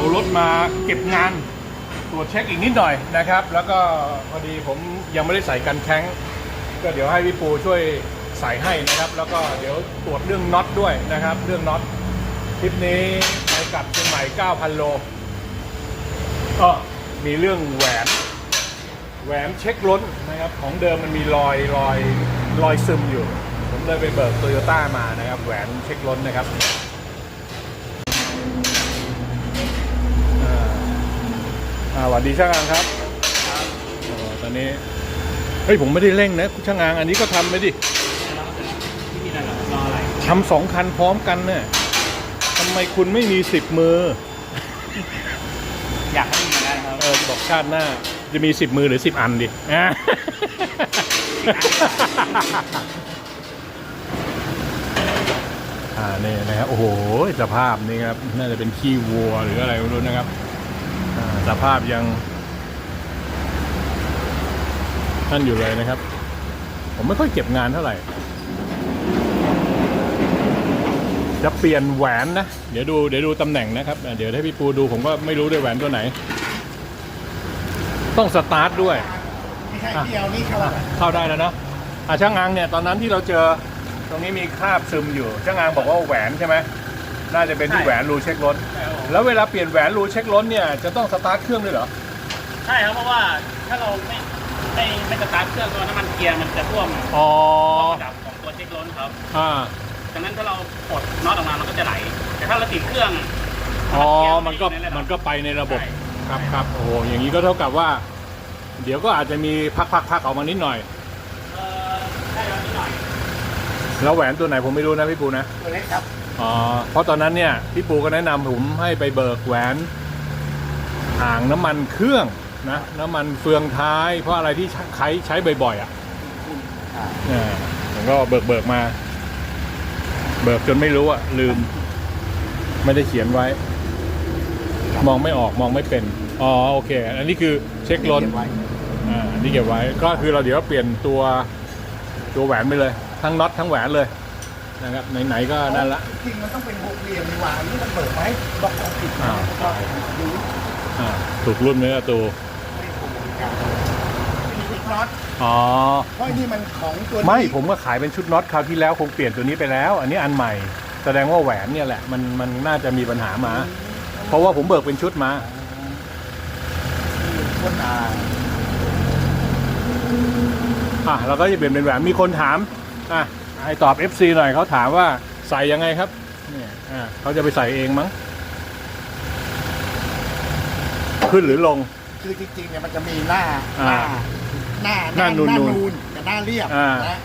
เอารถมาเก็บงานตรวจเช็คอีกนิดหน่อยนะครับ แล้วก็พอดีผมยังไม่ได้ใส่กันแข้งก็เดี๋ยวให้พี่ปูช่วยใส่ให้นะครับ แล้วก็เดี๋ยวตรวจเรื่องน็อตด้วยนะครับ เรื่องน็อตทริปนี้ไปกลับเชียงใหม่ 9,000 โลก็มีเรื่องแหวนแหวนเช็คล้นนะครับ ของเดิมมันมีรอยรอยรอยซึมอยู่ ผมเลยไปเบิกโตโยต้ามานะครับ แหวนเช็คล้นนะครับอ่าอ่า สวัสดีช่างอางครับอ๋อตอนนี้เฮ้ยผมไม่ได้เร่งนะช่างอางอันนี้ก็ทำไปดิที่นี่นั่นเหรอรออะไรทำสองคันพร้อมกันเนี่ยทำไมคุณไม่มีสิบมือ อยากให้มีได้ครับเออบอกชาติหน้า จะมีสิบมือหรือสิบอันดิอะอ่านี่นะครับโอ้โหสภาพนี่ครับน่าจะเป็นขี้วัวหรืออะไรไม่รู้นะครับอ่า สภาพยังท่านอยู่เลยนะครับ ผมไม่ค่อยเก็บงานเท่าไหร่ จะเปลี่ยนแหวนนะ เดี๋ยวดูเดี๋ยวดูตำแหน่งนะครับอ่าเดี๋ยวให้พี่ปูดูผมก็ไม่รู้ด้วยแหวนตัวไหน ต้องสตาร์ทด้วยไม่ใช่เดียวนี่เข้ามาเข้าได้แล้วเนาะอะช่างอังเนี่ยตอนนั้นที่เราเจอตรงนี้มีคราบซึมอยู่ช่างอังบอกว่าแหวนใช่ไหมน่าจะเป็นที่ใช่แหวนรูเช็ครถ แล้วเวลาเปลี่ยนแหวนรูเช็ครถเนี่ยจะต้องสตาร์ทเครื่องด้วยเหรอ ใช่ครับเพราะว่าถ้าเราไม่ไม่ไม่สตาร์ทเครื่องตัวน้ำมันเกียร์มันจะท่วมอ๋อระดับของตัวเช็คล้นครับอ่าดังนั้นถ้าเราปลดน็อตออกมามันก็จะไหล แต่ถ้าเราติดเครื่องะอ๋อำเกียร์มันก็ไอยู่ใระดับมันก็ไปในระบบใช่ครับครับโอ้โหอย่างนี้ก็เท่ากับว่า เดี๋ยวก็อาจจะมีพักพักพักออกมานิดหน่อยเอ่อได้แล้วนิดหน่อยแล้วแหวนตัวไหนผมไม่รู้นะพี่ปูนะ ตัวเล็กครับอ๋อ เพราะตอนนั้นเนี่ยพี่ปูก็แนะนำผมให้ไปเบิกแหวนอ่างน้ำมันเครื่องนะน้ำมันเฟืองท้าย เพราะอะไรที่ใช้ใช้บ่อยๆอะอ่าเนี่ยผมก็เบิกเบิกมา เบิกจนไม่รู้อะลืม ไม่ได้เขียนไว้ มองไม่ออกมองไม่เป็น อ๋อโอเค อันนี้คือเช็คล้นเก็บไว้อ่าอันนี่เก็บไว้ก็คือเราเดี๋ยวเปลี่ยนตัวตัวแหวนไปเลย ทั้งน็อตทั้งแหวนเลย นะครับไหนๆก็นั่นละจริงๆมันต้องเป็นหกเหลี่ยมดีกว่าอันนี่มันเปิดไว้บล็อกของผิดอ้าวก็ดูอ่าถูกรุ่นไหมอะตูไม่ถูกเหมือนกันมีชุดน็อตอ๋อเพราะอันนี่มันของตัวนี้ไม่ผมก็ขายเป็นชุดน็อตคราวที่แล้วคงเปลี่ยนตัวนี้ไปแล้ว อันนี้อันใหม่ แสดงว่าแหวนเนี่ยแหละมันมันน่าจะมีปัญหามา เพราะว่าผมเบิกเป็นชุดมาคนอ่าอะเราก็จะเปลี่ยนเป็นแหวนมีคนถามอะ ให้ตอบ FC หน่อยเขาถามว่าใส่ยังไงครับเนี่ยอะเขาจะไปใส่เองมั้ง ขึ้นหรือลง คือจริงๆเนี่ยมันจะมีหน้าหอ่าน้าหน้าหน้านูนหน้านูนนูนกับหน้าเรียบอ่านะ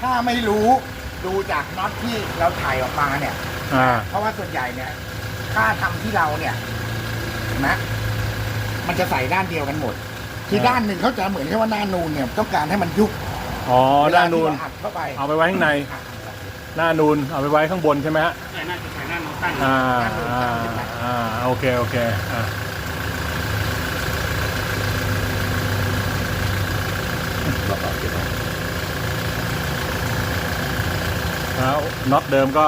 ถ้าไม่รู้ดูจากน็อตที่เราถ่ายออกมาเนี่ย อ่า เพราะว่าส่วนใหญ่เนี่ยถ้าทำที่เราเนี่ยเห็นไหมมันจะใส่ด้านเดียวกันหมด คืออ่าด้านหนึ่งเขาจะเหมือนแค่ว่าหน้านูนเนี่ย ต้องการให้มันยุบ อ๋อหน้านูน เวลที่เรอัดเข้าไปเอาไปไว้ข้างในหน้านูน เอาไปไว้ข้างบนใช่ไหมฮะใช่น่าจะใช้หน้าน้องตั้งอ่า อ่า อ่า โอเค โอเค อ่าแล้วน็อตเดิมก็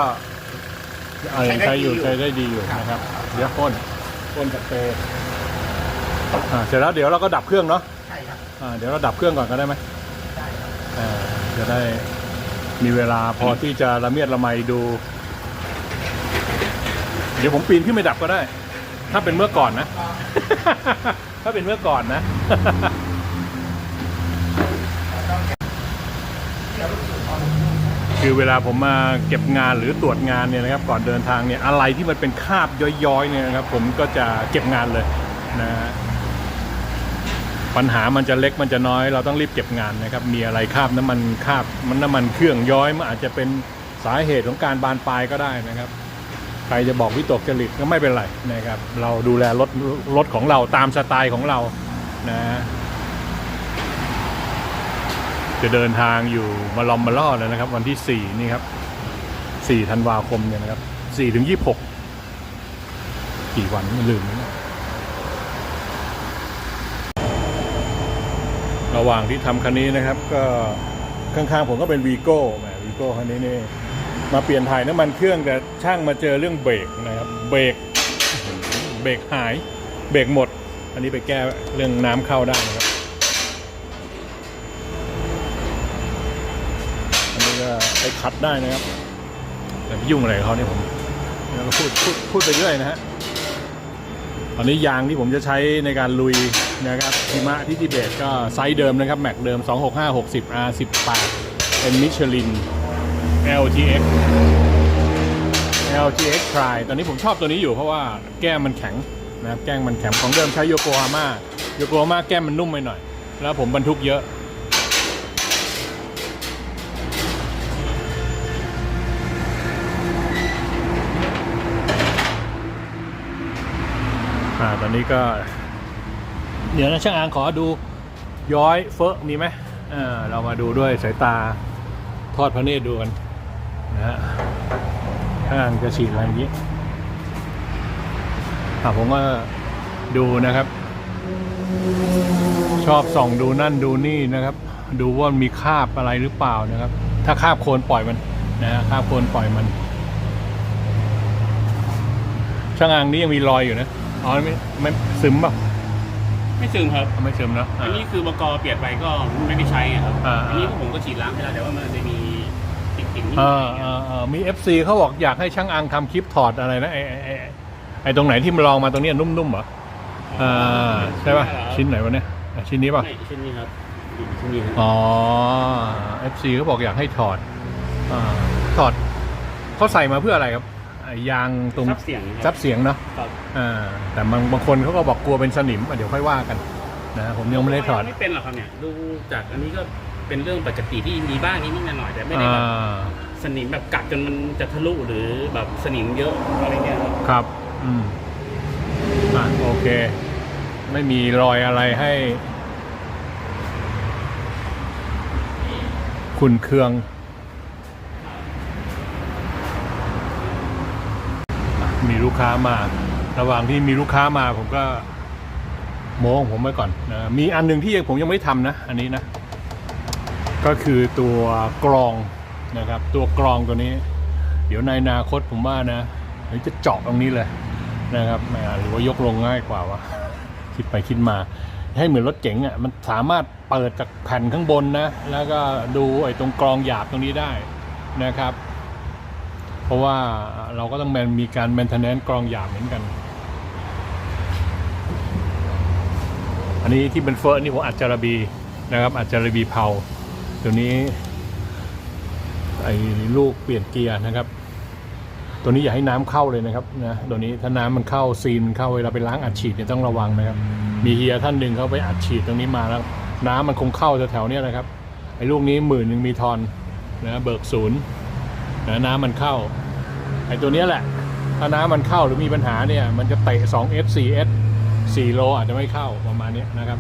เออยังใช้อยู่ใช้ได้ดีอยู่นะครับ เดี๋ยวพ่นพ่นกับเปรย์อ่า เสร็จแล้วเดี๋ยวเราก็ดับเครื่องเนาะ ใช่ครับ อ่า เดี๋ยวเราดับเครื่องก่อนก็ได้ไหมได้ครับอ่า จะได้มีเวลาพอที่จะละเมียดละไมดู เดี๋ยวผมปีนขึ้นไปดับก็ได้ ถ้าเป็นเมื่อก่อนนะ ถ้าเป็นเมื่อก่อนนะคือเวลาผมมาเก็บงานหรือตรวจงานเนี่ยนะครับ ก่อนเดินทางเนี่ยอะไรที่มันเป็นคาบย้อยๆเนี่ยนะครับ ผมก็จะเก็บงานเลยนะฮะ ปัญหามันจะเล็กมันจะน้อย เราต้องรีบเก็บงานนะครับ มีอะไรคาบน้ำมันคาบมันน้ำมันเครื่องย้อยมันอาจจะเป็นสาเหตุของการบานปลายก็ได้นะครับ ใครจะบอกวิตกจริตก็ไม่เป็นไรนะครับ เราดูแลรถรถของเราตามสไตล์ของเรานะจะเดินทางอยู่มาลอมมาล่อเลยนะครับ วันที่สี่นี่ครับสี่ธันวาคมเนี่ยนะครับสี่ถึงยี่หกกี่วันลืมนะ ระหว่างที่ทำคันนี้นะครับ ก็ข้างๆผมก็เป็นวีโก้แหมวีโก้คันนี้นี่มาเปลี่ยนถ่ายน้ำมันเครื่องแต่ช่างมาเจอเรื่องเบรกนะครับเบรกอื้อหือเบรกหายเบรกหมด อันนี้ไปแก้เรื่องน้ำเข้าได้นะครับอันนี้ก็ไปคัดได้นะครับแต่ไปยุ่งอะไรกับเขาเนี่ยผมแล้วก็พูดพูดพูดไปเรื่อยนะฮะ ตอนนี้ยางที่ผมจะใช้ในการลุยนะครับหิมะที่ทิเบตก็ไซส์เดิมนะครับ แม็กเดิม 265 60 R 18 เป็นมิชลิน LTX LTX Tri ตอนนี้ผมชอบตัวนี้อยู่เพราะว่าแก้มมันแข็งนะครับแก้มมันแข็งของเดิมใช้โยโกฮาม่าโยโกฮาม่าแก้มมันนุ่มไปหน่อย แล้วผมบรรทุกเยอะ อ่าตอนนี้ก็ เดี๋ยวนะช่างอางขอดูย้อยเฟอะมีไหมเออเรามาดูด้วยสายตาทอดพระเนตรดูกันนะฮะช่างอางจะฉีดอะไรอย่างนี้อะผมก็ดูนะครับ ชอบส่องดูนั่นดูนี่นะครับ ดูว่ามีคาบอะไรหรือเปล่านะครับ ถ้าคาบโคลนปล่อยมันนะฮะคาบโคลนปล่อยมันช่างอางนี้ยังมีรอยอยู่นะ อ๋อไม่ไม่ซึมเปล่ะไม่ซึมครับ ไม่ซึมเนอะอันนี้คือบกเปลี่ยนไปก็ไม่ได้ใช้ไงครับอ่าอันนี้ผมก็ฉีดล้างไปแล้วแต่ว่ามันจะมีติ่งๆนิดหเอน่ออยเออเออมี FC เขาบอกอยากให้ช่างอังทำคลิปถอดอะไรนะไอไอ้ไอ้ไอตรงไหนที่มันลองมาตรงเนี้ยนุ่มๆเหรออ่าใช่ป่ะชิ้นไหนวะเนี่ยอะชิ้นนี้ป่ะ ไม่ชิ้นนี้ครับชิ้นนี้ครับอ๋อ FC เขาบอกอยากให้ถอดอ่าถอดเขาใส่มาเพื่ออะไรครับไอ้ ยางตรงซับเสียงนะคซัรับบเสียงเนาะครับอ่าแต่บางบางคนเขาก็บอกกลัวเป็นสนิมอะเดี๋ยวค่อยว่ากันนะผมยังไม่ได้ถอดไม่เป็นหรอกครับเนี่ยดูจากอันนี้ก็เป็นเรื่องปกติที่มีบ้างนิดๆหน่อยๆแต่ไม่ได้อ่แบบาสนิมแบบกัดจนมันจะทะลุหรือแบบสนิมเยอะอะไรเงี้ยครับครับอืมอะโอเค ไม่มีรอยอะไรให้ คุณเคืองอะ มีลูกค้ามา ระหว่างที่มีลูกค้ามาผมก็โม้ของผมไว้ก่อนนะมีอันหนึ่งที่ผมยังไม่ทำนะ อันนี้นะ ก็คือตัวกรองนะครับ ตัวกรองตัวนี้ เดี๋ยวในอนาคตผมว่านะเดี๋ยวจะเจาะตรงนี้เลยนะครับหมหรือว่ายกลงง่ายกว่าวะคิดไปคิดมา ให้เหมือนรถเก๋งอะมันสามารถเปิดจากแผ่นข้างบนนะ แล้วก็ดูไอ้ตรงกรองหยาบตรงนี้ได้นะครับ เพราะว่าเราก็ต้องมีการ maintenance กรองหยาบเหมือนกัน อันนี้ที่เป็นเฟิร์นี่ผมอัดจาระบีนะครับ อัดจาระบีเผาตัวนี้ไอ้ลูกเปลี่ยนเกียร์นะครับ ตัวนี้อย่าให้น้ำเข้าเลยนะครับนะตัวนี้ถ้าน้ำมันเข้าซีนเข้าเวลาไปล้างอัดฉีดเนี่ยต้องระวังนะครับ มีเฮียท่านหนึ่งเขาไปอัดฉีดตรงนี้มาแล้ว น้ำมันคงเข้าแถวๆเนี้ยนะครับไอ้ลูกนี้หมื่นหนึ่งมีทอนนะเบิกศูนย์ นะน้ำมันเข้าไอ้ตัวนี้แหละ ถ้าน้ำมันเข้าหรือมีปัญหาเนี่ย มันจะเตะ 2S 4S 4โลอาจจะไม่เข้าประมาณนี้นะครับ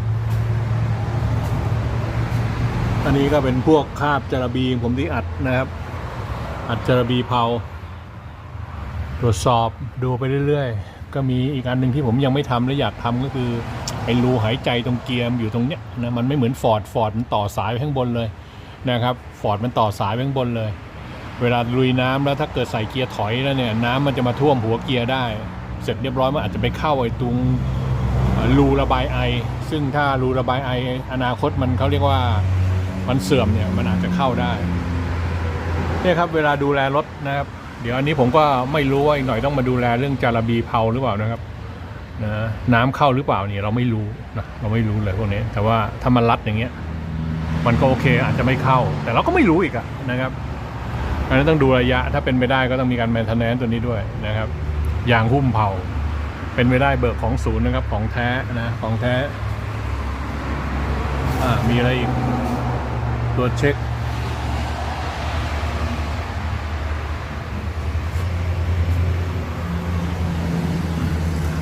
อันนี้ก็เป็นพวกคาบจาระบีผมที่อัดนะครับ อัดจาระบีเผาตรวจสอบดูไปเรื่อยๆ ก็มีอีกอันหนึ่งที่ผมยังไม่ทำและอยากทำก็คือไอ้รูหายใจตรงเกียร์อยู่ตรงเนี้ยนะมันไม่เหมือนฟอร์ดฟอร์ดมันต่อสายไปข้างบนเลยนะครับฟอร์ดมันต่อสายไปข้างบนเลย เวลาลุยน้ำแล้วถ้าเกิดใส่เกียร์ถอยแล้วเนี่ยน้ำมันจะมาท่วมหัวเกียร์ได้ เสร็จเรียบร้อยมันอาจจะไปเข้าไอ้ตรงรูระบายไอ ซึ่งถ้ารูระบายไออนาคตมันเขาเรียกว่ามันเสื่อมเนี่ยมันอาจจะเข้าได้เนี่ยครับเวลาดูแลรถนะครับ เดี๋ยวอันนี้ผมก็ไม่รู้ว่าอีกหน่อยต้องมาดูแลเรื่องจาระบีเผาหรือเปล่านะครับนะน้ำเข้าหรือเปล่าเนี่ยเราไม่รู้นะเราไม่รู้เลยพวกนี้แต่ว่าถ้ามันรัดอย่างเงี้ยมันก็โอเคอาจจะไม่เข้า แต่เราก็ไม่รู้อีกอะนะครับ อันนั้นต้องดูระยะถ้าเป็นไปได้ก็ต้องมีการแมนเทนแนนตัวนี้ด้วยนะครับยางหุ้มเผาเป็นไปได้เบิกของศูนย์นะครับ ของแท้นะของแท้อ่ามีอะไรอีกตัวเช็ค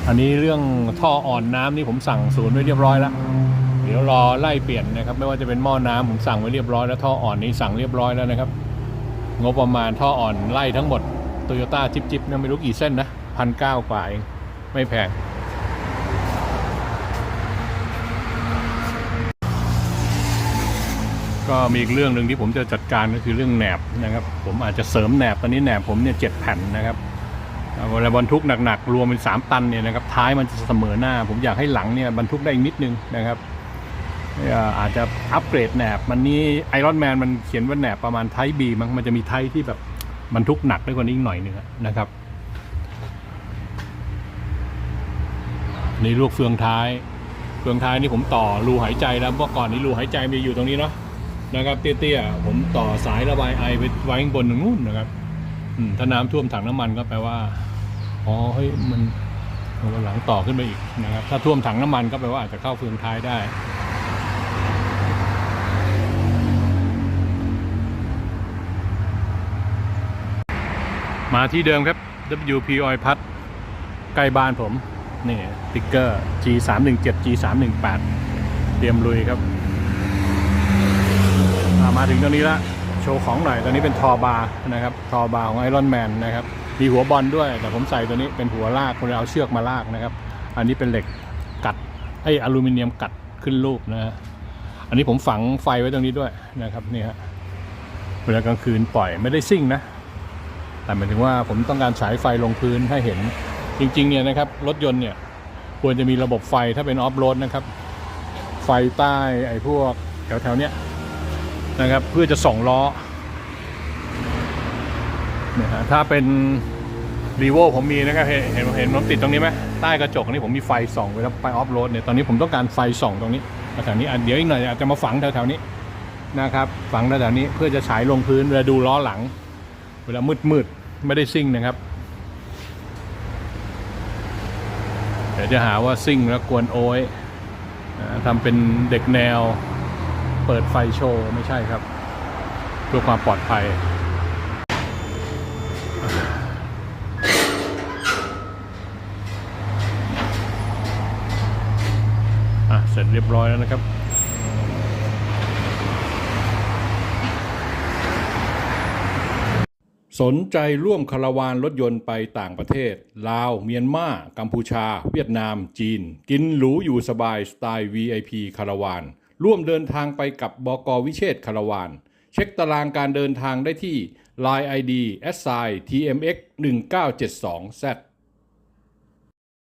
อันนี้เรื่องท่ออ่อนน้ำนี่ผมสั่งศูนย์ไว้เรียบร้อยแล้ว เดี๋ยวรอไล่เปลี่ยนนะครับ ไม่ว่าจะเป็นหม้อน้ำผมสั่งไว้เรียบร้อยแล้วท่ออ่อนนี้สั่งเรียบร้อยแล้วนะครับ งบประมาณท่ออ่อนไล่ทั้งหมดโตโยต้าจิบจิบนะไม่รู้กี่เส้นนะพันเก้ากว่าเอง ไม่แพงก็มีอีกเรื่องหนึ่งที่ผมจะจัดการก็คือเรื่องแหนบนะครับ ผมอาจจะเสริมแหนบตอนนี้แหนบผมเนี่ยเจ็ดแผ่นนะครับเวลาบรรทุกหนักๆรวมเป็น 3 ตันเนี่ยนะครับท้ายมันจะเสมอหน้า ผมอยากให้หลังเนี่ยบรรทุกได้อีกนิดนึงนะครับ อาจจะอัปเกรดแหนบ มันนี้ไอรอนแมนมันเขียนว่าแหนบประมาณไทบีมั้งมันจะมีไทที่แบบบรรทุกหนักได้กว่านี้อีกหน่อยนึงอนะครับ นี่ลูกเฟืองท้าย เฟืองท้ายนี่ผมต่อรูหายใจแล้วเมื่อก่อนนี้รูหายใจมันจะอยู่ตรงนี้เนาะนะครับเตี้ยๆผมต่อสายระบายไอไปไว้ข้างบนตรงนู้นนะครับถ้าน้ำท่วมถังน้ำมันก็แปลว่าอ๋อเฮ้ยมันมันหลังต่อขึ้นไปอีกนะครับ ถ้าท่วมถังน้ำมันก็แปลว่าอาจจะเข้าเฟืองท้ายได้ มาที่เดิมครับ WP Oil พัดใกล้บ้านผม นี่ติ๊กเกอร์ G 3 1 7 G 3 1 8เตรียมลุยครับ มาถึงตรงนี้ละโชว์ของหน่อย ตอนนี้เป็นทอบาร์นะครับ ทอบาร์ของไอรอนแมนนะครับ มีหัวบอลด้วย แต่ผมใส่ตัวนี้เป็นหัวลากคุณเอาเชือกมาลากนะครับ อันนี้เป็นเหล็กกัดไออลูมิเนียมกัดขึ้นรูปนะฮะอันนี้ผมฝังไฟไว้ตรงนี้ด้วยนะครับนี่ฮะเวลากลางคืนปล่อยไม่ได้ซิ่งนะ แต่หมายถึงว่าผมต้องการฉายไฟลงพื้นให้เห็นจริงๆเนี่ยนะครับรถยนต์เนี่ยควรจะมีระบบไฟถ้าเป็นออฟโรดนะครับ ไฟใต้ไอ้พวกแถวๆเนี้ยนะครับ เพื่อจะส่องล้อเนี่ยฮะถ้าเป็นรีโวผมมีนะครับ เห็นเห็นเห็นมันติดตรงนี้ไหมใต้กระจกนี่ผมมีไฟส่องเวลาไปออฟโรดเนี่ยตอนนี้ผมต้องการไฟส่องตรงนี้แถวนี้เดี๋ยวอีกหน่อยอาจจะมาฝังแถวๆนี้นะครับ ฝังแถวๆนี้เพื่อจะฉายลงพื้นเวลาดูล้อหลัง เวลามืดๆไม่ได้ซิ่งนะครับเดี๋ยวจะหาว่าซิ่งแล้วกวนโอ้ยทำเป็นเด็กแนว เปิดไฟโชว์ไม่ใช่ครับ เพื่อความปลอดภัยอะเสร็จเรียบร้อยแล้วนะครับ สนใจร่วมคาราวานรถยนต์ไปต่างประเทศ ลาว เมียนมา กัมพูชา เวียดนาม จีน กินหรูอยู่สบายสไตล์ VIP คาราวาน ร่วมเดินทางไปกับบกวิเชษคาราวาน เช็คตารางการเดินทางได้ที่ Line ID s i TMX 1972 Z